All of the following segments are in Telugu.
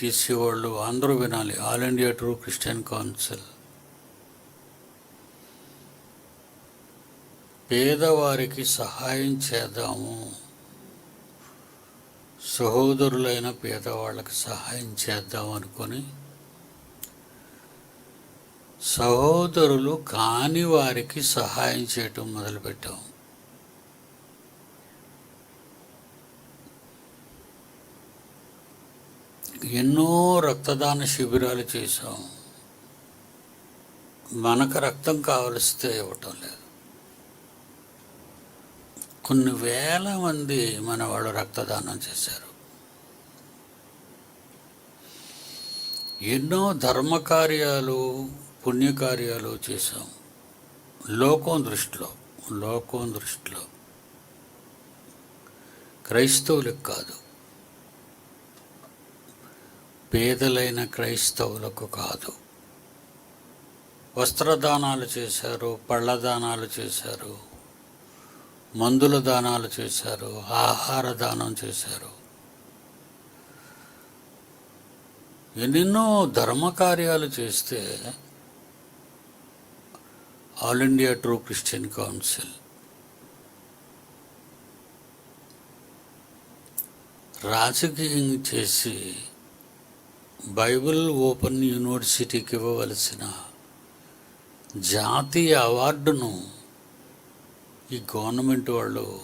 ఐటీసీ వాళ్ళు అందరూ వినాలి. All India true Christian council. పేదవారికి సహాయం చేద్దాము. సహోదరులైన పేదవాళ్ళకి సహాయం చేద్దాం అనుకొని సహోదరులు కాని వారికి సహాయం చేయటం మొదలుపెట్టాం ఎన్నో రక్తదాన శిబిరాలు చేశాం. మనకు రక్తం కావలిస్తే ఇవ్వటం లేదు. కొన్ని వేల మంది మన వాళ్ళు రక్తదానం చేశారు. ఎన్నో ధర్మకార్యాలు పుణ్యకార్యాలు చేశాం. లోకం దృష్టిలో లోకం దృష్టిలో. క్రైస్తవులకు కాదు. పేదలైన క్రైస్తవులకు కాదు. వస్త్రదానాలు చేశారు పళ్ళ దానాలు చేశారు మందుల దానాలు చేశారు ఆహార దానం చేశారు. ఎన్నెన్నో ధర్మకార్యాలు చేస్తే all India true Christian council రాజకీయం చేసి బైబిల్ ఓపెన్ యూనివర్సిటీకి ఇవ్వవలసిన జాతీయ అవార్డును ఈ గవర్నమెంట్ వాళ్ళు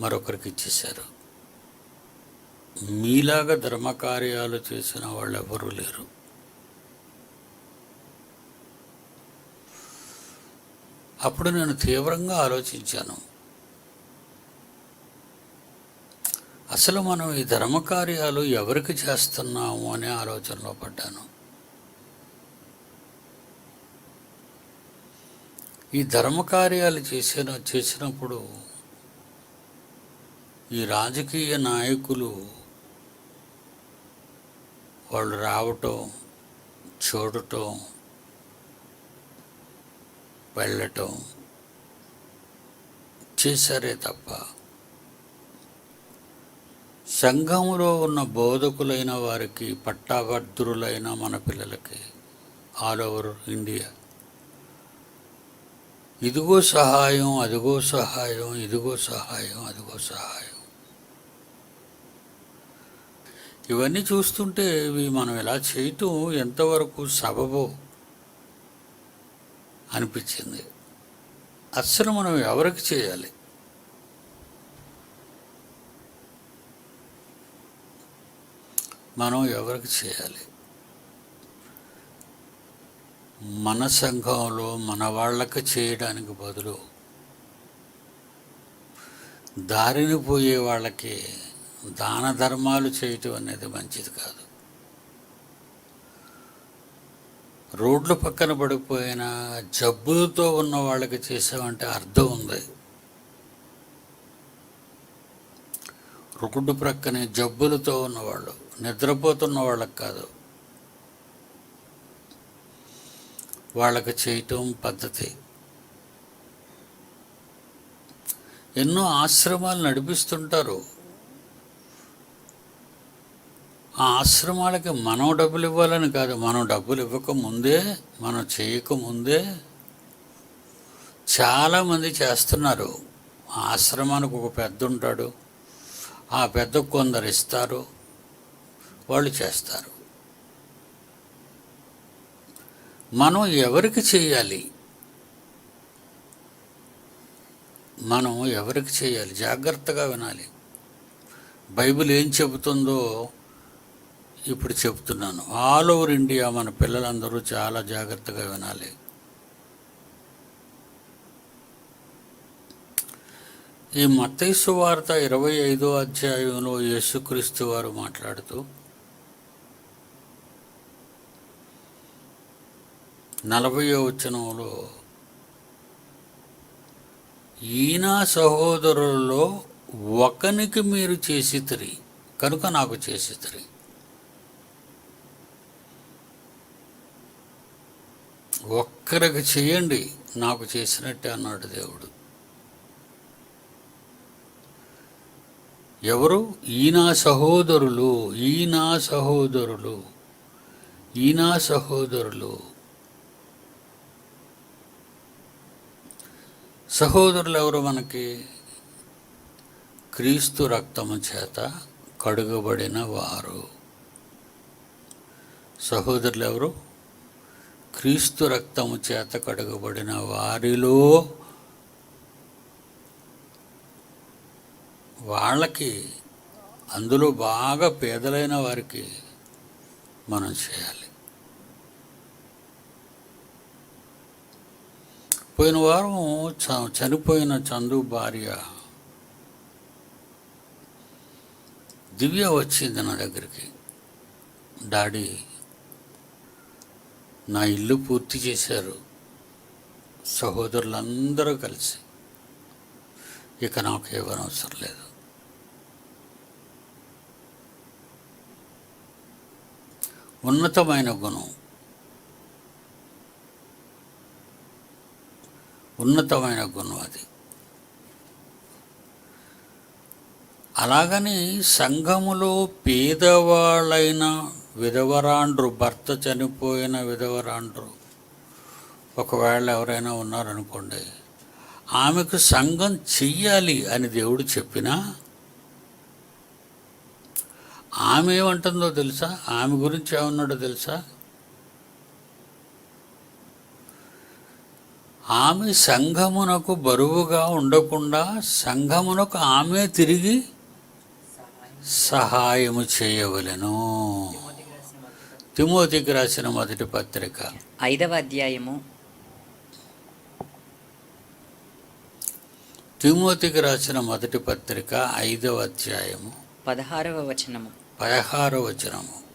మరొకరికి ఇచ్చేశారు. మీలాగా ధర్మకార్యాలు చేసిన వాళ్ళు ఎవరూ లేరు. అప్పుడు నేను తీవ్రంగా ఆలోచించాను. అసలు మనం ఈ ధర్మకార్యాలు ఎవరికి చేస్తున్నాము అనే ఆలోచనలో పడ్డాను. ఈ ధర్మకార్యాలు చేసిన చేసినప్పుడు ఈ రాజకీయ నాయకులు వాళ్ళు రావటం చూడటం వెళ్ళటం చేశారే తప్ప సంఘంలో ఉన్న బోధకులైన వారికి పట్టాభద్రులైన మన పిల్లలకి ఆల్ ఓవర్ ఇండియా. ఇదిగో సహాయం అదిగో సహాయం ఇదిగో సహాయం అదిగో సహాయం. ఇవన్నీ చూస్తుంటే ఇవి మనం ఇలా చేయటం ఎంతవరకు సబబో అనిపించింది. అస్సలు మనం ఎవరికి చేయాలి? మనం ఎవరికి చేయాలి? మన సంఘంలో మన వాళ్ళకి చేయడానికి బదులు దారిని పోయే వాళ్ళకి దాన ధర్మాలు చేయటం అనేది మంచిది కాదు. రోడ్ల పక్కన పడిపోయిన జబ్బులతో ఉన్న వాళ్ళకి చేసామంటే అర్థం ఉంది. రోడ్డు ప్రక్కనే జబ్బులతో ఉన్నవాళ్ళు నిద్రపోతున్న వాళ్ళకి కాదు. వాళ్ళకి చేయటం పద్ధతి. ఎన్నో ఆశ్రమాలు నడిపిస్తుంటారు. ఆ ఆశ్రమాలకి మనం డబ్బులు ఇవ్వాలని కాదు. మనం డబ్బులు ఇవ్వక ముందే మనం చేయక ముందే చాలామంది చేస్తున్నారు. ఆ ఆశ్రమానికి ఒక పెద్ద ఉంటాడు. ఆ పెద్ద కొందరు ఇస్తారు. వాళ్ళు చేస్తారు. మనం ఎవరికి చేయాలి? మనం ఎవరికి చేయాలి? జాగ్రత్తగా వినాలి. బైబిల్ ఏం చెబుతుందో ఇప్పుడు చెప్తున్నాను ఆల్ ఓవర్ ఇండియా మన పిల్లలందరూ చాలా జాగ్రత్తగా వినాలి. ఈ మతైసు వార్త ఇరవై ఐదో అధ్యాయంలో యేసుక్రీస్తు వారు మాట్లాడుతూ నలభయో వచనంలో ఈయన సహోదరులలో ఒకనికి మీరు చేసితిరి కనుక నాకు చేసితిరి ఒక్కరికి చేయండి నాకు చేసినట్టే అన్నాడు దేవుడు. ఎవరు? ఈయన సహోదరులు ఈయన సహోదరులు ఈయన సహోదరులు. సహోదరులు ఎవరు మనకి? క్రీస్తు రక్తము చేత కడుగబడిన వారు. సహోదరులు ఎవరు క్రీస్తు రక్తము చేత కడుగబడిన వారిలో వాళ్ళకి అందులో బాగా పేదలైన వారికి మనం చేయాలి. పోయిన వారం చ- చనిపోయిన చందు భార్య దివ్య వచ్చింది నా దగ్గరికి. డాడీ నా ఇల్లు పూర్తి చేశారు. సహోదరులందరూ కలిసి. ఇక నాకు ఎవరు లేదు. ఉన్నతమైన గుణం. ఉన్నతమైన గుణం అది. అలాగని సంఘములో పేదవాళ్ళైన విధవరాండ్రు భర్త చనిపోయిన విధవరాండ్రు ఒకవేళ ఎవరైనా ఉన్నారనుకోండి ఆమెకు సంఘం చెయ్యాలి అని దేవుడు చెప్పినా ఆమె ఏమంటుందో తెలుసా? ఆమె గురించి ఏమన్నాడో తెలుసా? ఆమె సంఘమునకు బరువుగా ఉండకుండా సంఘమునకు ఆమె తిరిగి సహాయము చేయవలెను. తిమోతికి రాసిన మొదటి పత్రిక. ఐదవ అధ్యాయము. తిమోతికి రాసిన మొదటి పత్రిక ఐదవ అధ్యాయము. పదహారవ వచనము. పదహారవ వచనము.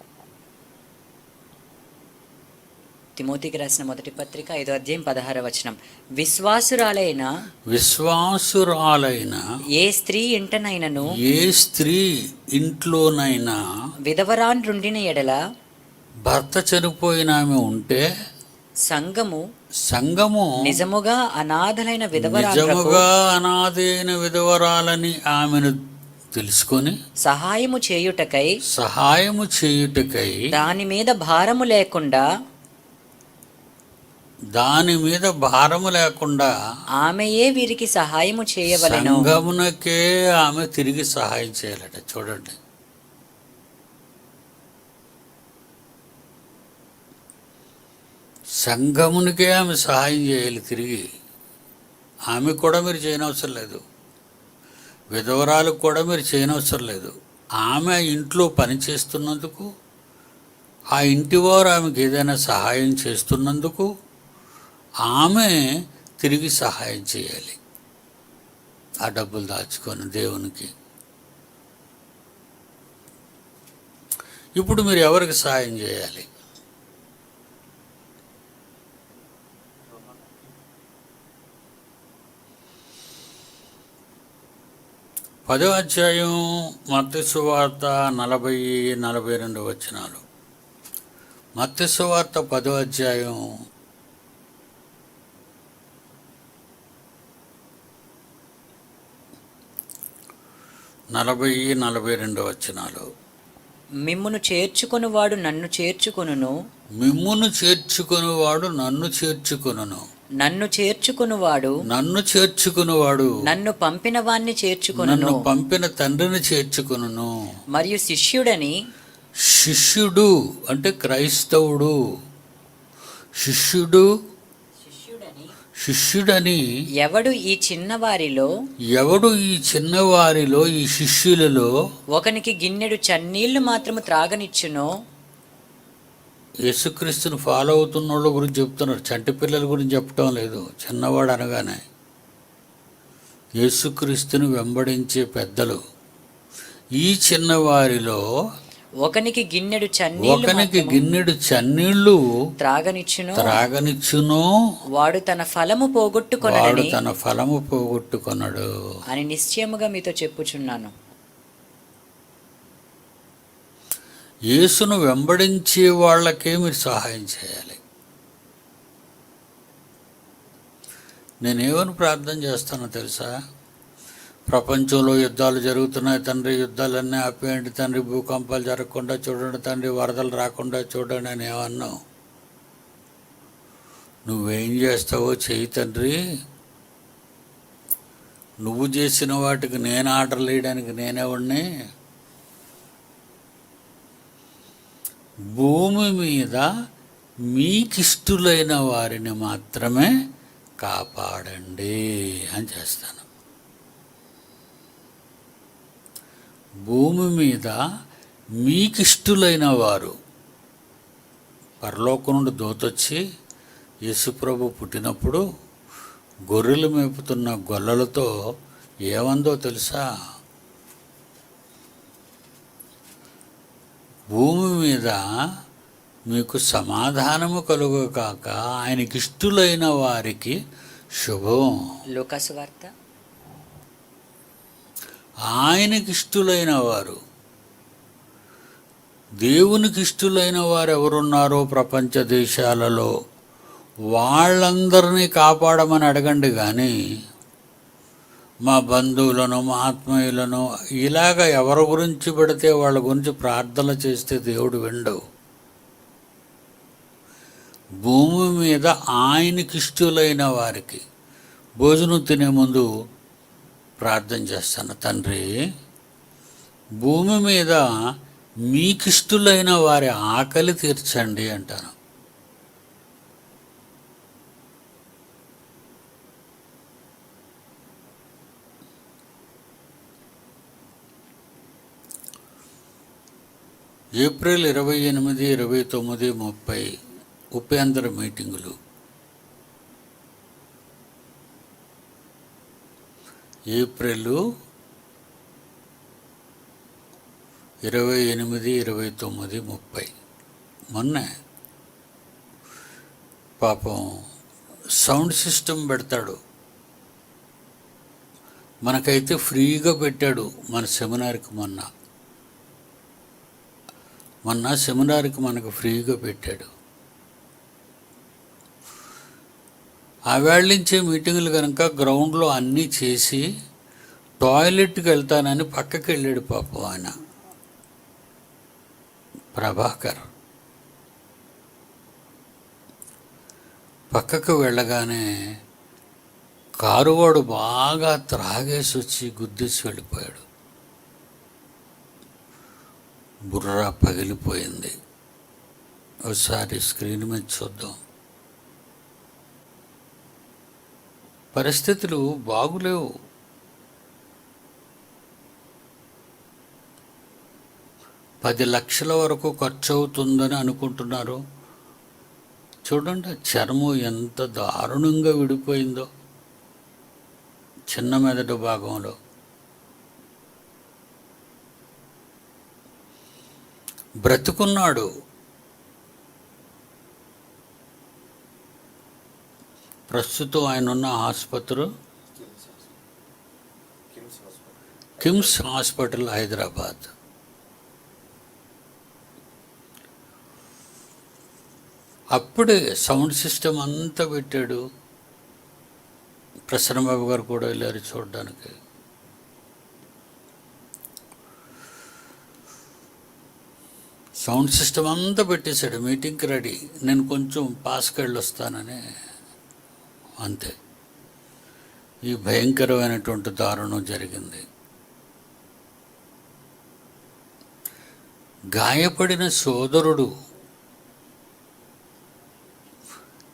తిమోతికి రాసిన మొదటి పత్రిక ఐదో అధ్యాయం పదహారవ వచనం. విశ్వాసురాలైన విశ్వాసురాలైన ఏ స్త్రీ ఇంటనైనను? ఏ స్త్రీ ఇంట్లోనైనా విధవరాండ్రుండిన ఎడల భర్త చనిపోయిన ఆమె ఉంటే సంఘము సంఘము నిజముగా అనాథలైన నిజముగా అనాథైన విధవరాలని ఆమెను తెలుసుకొని సహాయము చేయుటకై సహాయము చేయుటకై దాని మీద భారము లేకుండా దాని మీద భారము లేకుండా ఆమెయే వీరికి సహాయము చేయవలెను. సంఘమునకే ఆమె తిరిగి సహాయం చేయాలట. చూడండి. సంఘమునికే ఆమె సహాయం చేయాలి తిరిగి. ఆమె కూడా మీరు చేయనవసరం లేదు. విధవరాలకు కూడా మీరు చేయనవసరం లేదు. ఆమె ఇంట్లో పని చేస్తున్నందుకు ఆ ఇంటి వారు ఆమెకు ఏదైనా సహాయం చేస్తున్నందుకు ఆమె తిరిగి సహాయం చేయాలి. ఆ డబ్బులు దాచుకొని దేవునికి. ఇప్పుడు మీరు ఎవరికి సహాయం చేయాలి? పదో అధ్యాయం మత్తి నలభై నలభై రెండు వచనాలు. మత్తి పదో అధ్యాయం నలభై నలభై రెండు వచనాలు. మిమ్మును చేర్చుకొనువాడు నన్ను చేర్చుకొనును. మిమ్మును చేర్చుకునివాడు నన్ను చేర్చుకును నన్ను చేర్చుకొనువాడు నన్ను చేర్చుకునివాడు నన్ను పంపిన వాణ్ణి చేర్చుకొనును. నన్ను పంపిన తండ్రిని చేర్చుకును మరియు శిష్యుడని శిష్యుడు అంటే క్రైస్తవుడు. శిష్యుడు శిష్యుడని ఎవడు ఈ చిన్నవారిలో? ఎవడు ఈ చిన్నవారిలో ఈ శిష్యులలో? ఒకనికి గిన్నెడు చన్నీళ్ళు మాత్రము త్రాగనిచ్చునో. యేసుక్రీస్తుని ఫాలో అవుతున్న వాళ్ళ గురించి చెప్తున్నారు. చంటి పిల్లల గురించి చెప్పటం లేదు. చిన్నవాడు అనగానే యేసుక్రీస్తుని వెంబడించే పెద్దలు ఈ చిన్నవారిలో ఒకనికి గిన్నెడు చన్నీళ్ళు ఒకనికి గిన్నెడు చన్నీళ్ళు త్రాగనిచ్చును. త్రాగనిచ్చును. వాడు తన ఫలము వాడు పోగొట్టుకొనని తన ఫలము పోగొట్టుకొనడు. అని నిశ్చయముగా మీతో చెప్పుచున్నాను. యేసును వెంబడించే వాళ్ళకే మీరు సహాయం చేయాలి. నేనేమని ప్రార్థన చేస్తానో తెలుసా? ప్రపంచంలో యుద్ధాలు జరుగుతున్నాయి తండ్రి యుద్ధాలన్నీ ఆపేయండి తండ్రి భూకంపాలు జరగకుండా చూడండి తండ్రి వరదలు రాకుండా చూడండి అని ఏమన్నావు? నువ్వేం చేస్తావో చెయ్యి తండ్రి. నువ్వు చేసిన వాటికి నేను ఆర్డర్ వేయడానికి నేనేవాడిని? భూమి మీద మీకిష్టులైన వారిని మాత్రమే కాపాడండి అని చేస్తాను. భూమి మీద మీకిష్టులైన వారు పరలోకం నుండి దోతొచ్చి యేసుప్రభు పుట్టినప్పుడు గొర్రెలు మేపుతున్న గొల్లలతో ఏమందో తెలుసా? భూమి మీద మీకు సమాధానము కలుగు కాక ఆయనకిష్టులైన వారికి శుభం. లోకాసు వార్త ఆయనకి ఇష్టలైన వారు దేవునికి ఇష్టలైన వారు ఎవరున్నారో ప్రపంచ దేశాలలో వాళ్ళందరినీ కాపాడమని అడగండి కానీ మా బంధువులను మా ఆత్మీయులను ఇలాగ ఎవరి గురించి పెడితే వాళ్ళ గురించి ప్రార్థన చేస్తే దేవుడు విండవు. భూమి మీద ఆయనకిష్టులైన వారికి భోజనం తినే ముందు ప్రార్థన చేస్తాను. తండ్రి భూమి మీద మీకిష్టులైన వారి ఆకలి తీర్చండి అంటాను. ఏప్రిల్ ఇరవై ఎనిమిది ఇరవై తొమ్మిది ముప్పై ఉపేంద్ర మీటింగులు. ఏప్రిల్ ఇరవై ఎనిమిది ఇరవై తొమ్మిది ముప్పై. మొన్న పాపం సౌండ్ సిస్టమ్ పెడతాడు. మనకైతే ఫ్రీగా పెట్టాడు మన సెమినార్కి మొన్న. మొన్న సెమినార్కి మనకు ఫ్రీగా పెట్టాడు. ఆ వేళించే మీటింగులు కనుక గ్రౌండ్లో అన్నీ చేసి టాయిలెట్కి వెళ్తానని పక్కకి వెళ్ళాడు పాపం ఆయన. ప్రభాకర్. పక్కకు వెళ్ళగానే కారువాడు బాగా త్రాగేసి వచ్చి గుద్దేసి వెళ్ళిపోయాడు. బుర్ర పగిలిపోయింది. ఒకసారి స్క్రీన్ మీద చూద్దాం. పరిస్థితులు బాగులేవు. పది లక్షల వరకు ఖర్చు అవుతుందని అనుకుంటున్నారు. చూడండి చర్మం ఎంత దారుణంగా విడిపోయిందో చిన్న మెదడు భాగంలో. బ్రతుకున్నాడు. ప్రస్తుతం ఆయన ఉన్న ఆసుపత్రి? కిమ్స్ హాస్పిటల్ హైదరాబాద్. అప్పుడే సౌండ్ సిస్టమ్ అంతా పెట్టాడు. ప్రసన్నబాబు గారు కూడా వెళ్ళారు చూడడానికి. సౌండ్ సిస్టమ్ అంతా పెట్టేశాడు. మీటింగ్కి రెడీ. నేను కొంచెం పాస్కి వెళ్ళొస్తానని అంతే. ఈ భయంకరమైనటువంటి దారుణం జరిగింది. గాయపడిన సోదరుడు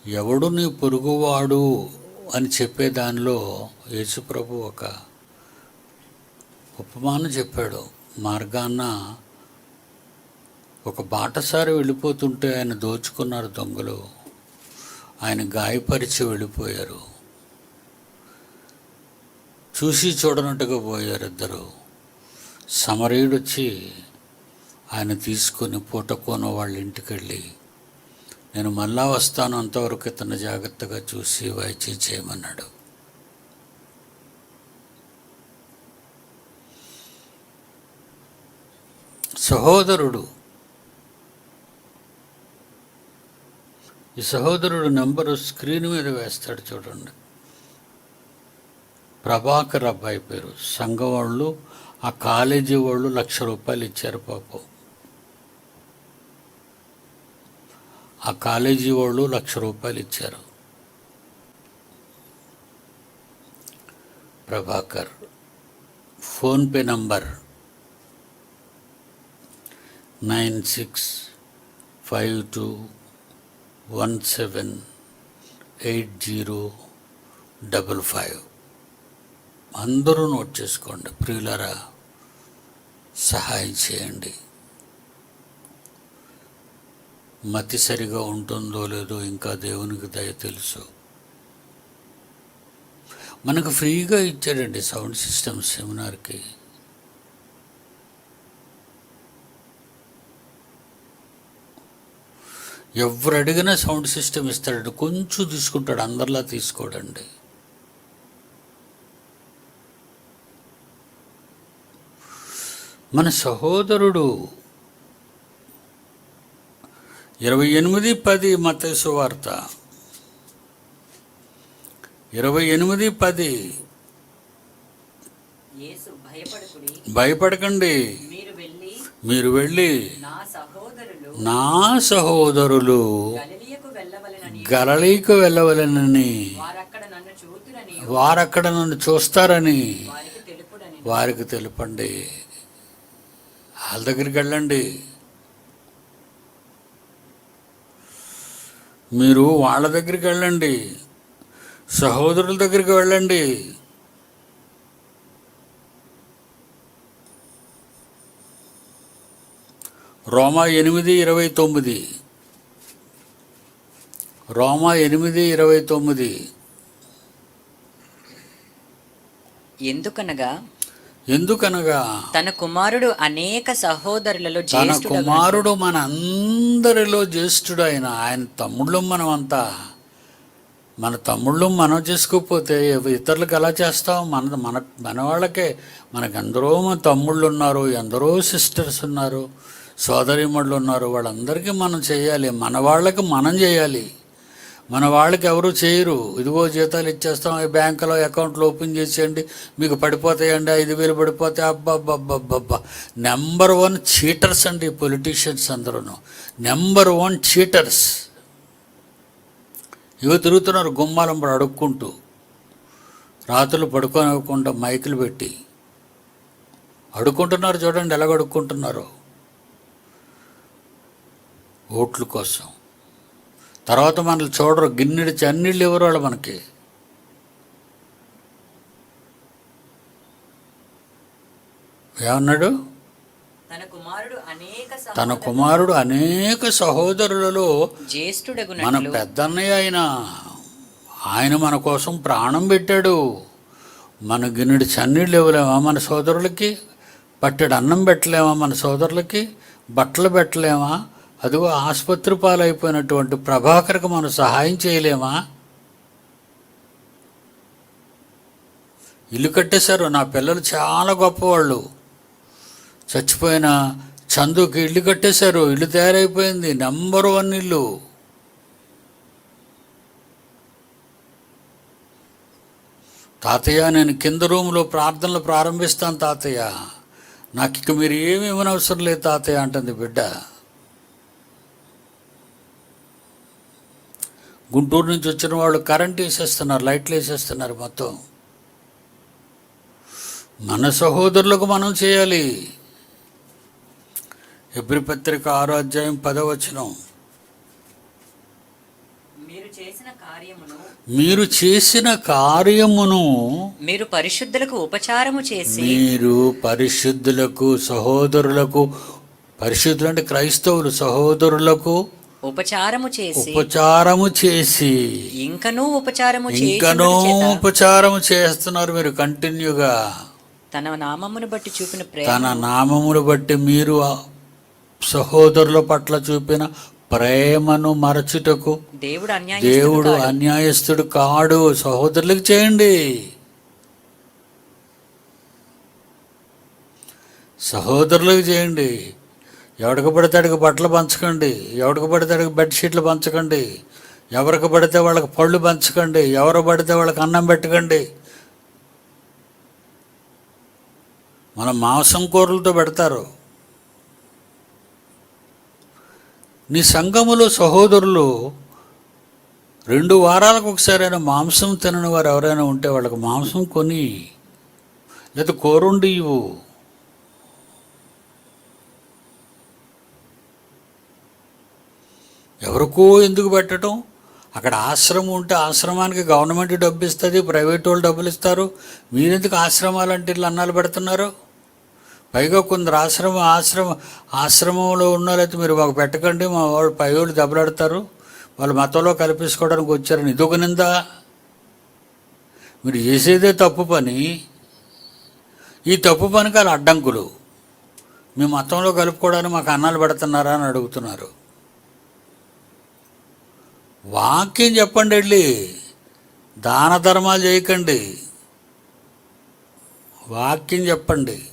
ఎవడు నీ పొరుగువాడు? అని చెప్పే దానిలో యేసుప్రభు ఒక ఉపమానం చెప్పాడు. మార్గాన్న ఒక బాటసారి వెళ్ళిపోతుంటే ఆయన దోచుకున్నారు దొంగలు. ఆయన గాయపరిచి వెళ్ళిపోయారు. చూసి చూడనట్టుగా పోయారు ఇద్దరు. సమరయుడు వచ్చి ఆయన తీసుకొని పూటకోన వాళ్ళ ఇంటికి వెళ్ళి నేను మళ్ళా వస్తాను అంతవరకు ఇతను జాగ్రత్తగా చూసి వైద్యం చేయమన్నాడు. సహోదరుడు ఈ సహోదరుడు నెంబరు స్క్రీన్ మీద వేస్తాడు చూడండి. ప్రభాకర్ అబ్బాయి పేరు. సంఘం వాళ్ళు ఆ కాలేజీ వాళ్ళు లక్ష రూపాయలు ఇచ్చారు పాపం. ఆ కాలేజీ వాళ్ళు లక్ష రూపాయలు ఇచ్చారు. Prabhakar PhonePe number nine six five two one seven eight zero double five. అందరూ నోట్ చేసుకోండి ప్రియులరా సహాయం చేయండి. మతి సరిగా ఉంటుందో లేదో ఇంకా దేవునికి దయ తెలుసు. మనకు ఫ్రీగా ఇచ్చాడండి సౌండ్ సిస్టమ్ సెమినార్కి. ఎవరు అడిగినా సౌండ్ సిస్టమ్ ఇస్తాడు కొంచెం తీసుకుంటాడు అందరిలా తీసుకోడండి. మన సహోదరుడు ఇరవై ఎనిమిది పది మతేసు వార్త. ఇరవై ఎనిమిది పది. భయపడకుడి భయపడకండి. మీరు వెళ్ళి మీరు వెళ్ళి నా సహోదరులు వెళ్ళవలెనని గలలీకు వెళ్ళవలెనని వారక్కడ నన్ను చూస్తారని వారికి తెలుపండి. వాళ్ళ దగ్గరికి వెళ్ళండి. మీరు వాళ్ళ దగ్గరికి వెళ్ళండి. సహోదరుల దగ్గరికి వెళ్ళండి. రోమా ఎనిమిది ఇరవై తొమ్మిది. రోమా ఎనిమిది ఇరవై తొమ్మిది. ఎందుకనగా? ఎందుకనగా? తన కుమారుడు అనేక సహోదరులలో తన కుమారుడు మన అందరిలో జ్యేష్ఠుడు ఆయన ఆయన తమ్ముళ్ళు మనమంతా. మన తమ్ముళ్ళు మనం చేసుకోకపోతే ఇతరులకు ఎలా చేస్తాం? మన మన మన వాళ్ళకే. మనకు ఎందరో మన తమ్ముళ్ళు ఉన్నారు ఎందరో సిస్టర్స్ ఉన్నారు. సోదరిమణులు ఉన్నారు. వాళ్ళందరికీ మనం చేయాలి. మన వాళ్ళకి మనం చేయాలి. మన వాళ్ళకి ఎవరు చేయరు. ఇదిగో జీతాలు ఇచ్చేస్తాం. ఈ బ్యాంకులో అకౌంట్లు ఓపెన్ చేసేయండి. మీకు పడిపోతాయండి. ఐదు వేలు పడిపోతే అబ్బబ్బబ్బబ్బబ్బా. నెంబర్ వన్ చీటర్స్ అండి పొలిటీషియన్స్ అందరూ నెంబర్ వన్ చీటర్స్ ఇవి తిరుగుతున్నారు గుమ్మాలం అడుక్కుంటూ. రాత్రులు పడుకోనివ్వకుండా మైకులు పెట్టి. అడుక్కుంటున్నారు చూడండి ఎలాగ అడుక్కుంటున్నారు. ఓట్ల కోసం. తర్వాత మనల్ని చూడరు. గిన్నెడి చన్నీళ్ళు ఎవరు వాళ్ళు మనకి? ఏమన్నాడు? తన కుమారుడు అనేక తన సహోదరులలో కుమారుడు అనేక సహోదరులలో మన పెద్దన్నయ్య ఆయన. ఆయన మన కోసం ప్రాణం పెట్టాడు. మన గిన్నెడి చన్నీళ్ళు ఇవ్వలేమా మన సోదరులకి? పట్టెడు అన్నం పెట్టలేమా మన సోదరులకి? బట్టలు పెట్టలేమా? అదిగో ఆసుపత్రి పాలైపోయినటువంటి ప్రభాకర్కి మనం సహాయం చేయలేమా? ఇల్లు కట్టేశారు. నా పిల్లలు చాలా గొప్పవాళ్ళు. చచ్చిపోయిన చందుకి ఇల్లు కట్టేశారు. ఇల్లు తయారైపోయింది. నెంబర్ వన్ ఇల్లు. తాతయ్య నేను కింద రూమ్లో ప్రార్థనలు ప్రారంభిస్తాను తాతయ్య. నాకు ఇక మీరు ఏమి ఇవ్వనవసరం లేదు తాతయ్య అంటుంది బిడ్డ. గుంటూరు నుంచి వచ్చిన వాళ్ళు కరెంట్ వేసేస్తున్నారు లైట్లు వేసేస్తున్నారు మొత్తం. మన సహోదరులకు మనం చేయాలి. ఎబ్రి పత్రిక ఆరో అధ్యాయం పదవచనం మీరు చేసిన కార్యమును మీరు చేసిన కార్యమును మీరు పరిశుద్ధులకు ఉపచారము చేసి మీరు పరిశుద్ధులకు సహోదరులకు పరిశుద్ధులు అంటే క్రైస్తవులు సహోదరులకు ఉపచారము చేసి ఉపచారము చేసి ఇంకనూ ఉపచారము ఇంకనూ ఉపచారము చేస్తున్నారు మీరు కంటిన్యూగా. తన నామమును బట్టి చూపిన ప్రేమ తన నామమును బట్టి మీరు సహోదరుల పట్ల చూపిన ప్రేమను మరచుటకు దేవుడు అన్యాయ దేవుడు అన్యాయస్తుడు కాడు. సహోదరులకు చేయండి. సహోదరులకు చేయండి. ఎవడికి పడితే అడిగి బట్టలు పంచకండి. ఎవడికి పడితే అడిగి బెడ్షీట్లు పంచకండి. ఎవరికి పడితే వాళ్ళకి పళ్ళు పంచకండి. ఎవరు పడితే వాళ్ళకి అన్నం పెట్టకండి. మన మాంసం కూరలతో పెడతారు. నీ సంఘములో సహోదరులు రెండు వారాలకు ఒకసారైనా మాంసం తినని వారు ఎవరైనా ఉంటే వాళ్ళకి మాంసం కొని లేదా కూరుండి ఇవ్వు ఎవరికో ఎందుకు పెట్టడం? అక్కడ ఆశ్రమం ఉంటే ఆశ్రమానికి గవర్నమెంట్ డబ్బు ఇస్తుంది ప్రైవేట్ వాళ్ళు డబ్బులు ఇస్తారు మీరెందుకు ఆశ్రమాలు అంటే ఇట్లా అన్నాలు పెడుతున్నారు? పైగా కొందరు ఆశ్రమం ఆశ్రమ ఆశ్రమంలో ఉన్న లేకపోతే మీరు మాకు పెట్టకండి మా వాళ్ళు పై వాళ్ళు దెబ్బలాడతారు. వాళ్ళు మతంలో కల్పించుకోవడానికి వచ్చారని ఇదొక నిందా. మీరు చేసేదే తప్పు పని. ఈ తప్పు పనికి వాళ్ళ అడ్డంకులు. మీ మతంలో కలుపుకోవడానికి మాకు అన్నాలు పెడుతున్నారా అని అడుగుతున్నారు. వాక్యం చెప్పండి వెళ్ళి. దాన ధర్మాలు చేయకండి. వాక్యం చెప్పండి.